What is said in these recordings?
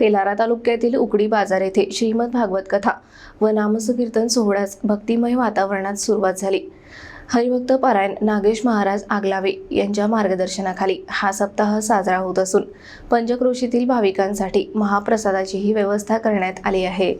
तेलारा तालुक्यातील उकडी बाजार येथे श्रीमद भागवत कथा व नामसकीर्तन सोहळ्यास भक्तिमय वातावरणात सुरुवात झाली. हरिभक्त पारायण नागेश महाराज आगलावे यांच्या मार्गदर्शनाखाली हा सप्ताह साजरा होत असून पंचक्रोशीतील भाविकांसाठी महाप्रसादाचीही व्यवस्था करण्यात आली आहे.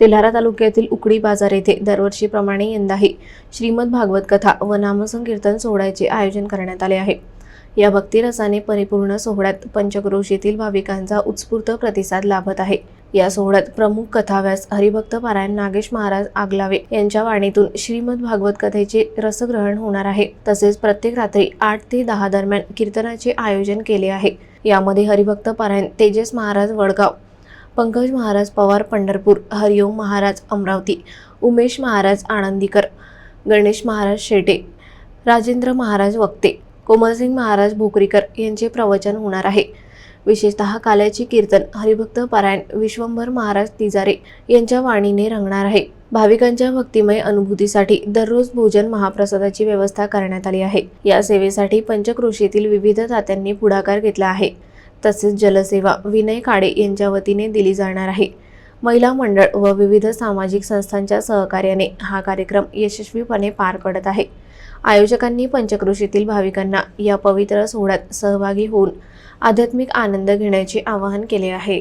तेलारा तालुक्यातील उकडी बाजार येथे दरवर्षीप्रमाणे यंदाही श्रीमद भागवत कथा व नामसंकीर्तन सोहळ्याचे आयोजन करण्यात आले आहे. या भक्तिरसाने परिपूर्ण सोहळ्यात पंचक्रोशीतील भाविकांचा उत्स्फूर्त प्रतिसाद लाभत आहे. या सोहळ्यात प्रमुख कथाव्यास हरिभक्त पारायण नागेश महाराज आगलावे यांच्या वाणीतून श्रीमद भागवत कथेचे रसग्रहण होणार आहे. तसेच प्रत्येक रात्री आठ ते दहा दरम्यान कीर्तनाचे आयोजन केले आहे. यामध्ये हरिभक्त पारायण तेजस महाराज वडगाव पंकज महाराज पवार पंढरपूर हरिओम महाराज अमरावती उमेश महाराज आनंदीकर गणेश महाराज शेटे राजेंद्र महाराज वक्ते कोमलसिंग महाराज भोकरीकर यांचे प्रवचन होणार आहे. विशेषतः काल्याची कीर्तन हरिभक्त पारायण विश्वंभर महाराज तिजारे यांच्या वाणीने रंगणार आहे. भाविकांच्या भक्तिमय अनुभूतीसाठी दररोज भोजन महाप्रसादाची व्यवस्था करण्यात आली आहे. या सेवेसाठी पंचकृषीतील विविध तात्यांनी पुढाकार घेतला आहे. तसेच जलसेवा विनय काडे यांच्या वतीने दिली जाणार आहे. महिला मंडळ व विविध सामाजिक संस्थांच्या सहकार्याने हा कार्यक्रम यशस्वीपणे पार पडत आहे. आयोजकांनी पंचकृषीतील भाविकांना या पवित्र सोहळ्यात सहभागी होऊन आध्यात्मिक आनंद घेण्याचे आवाहन केले आहे.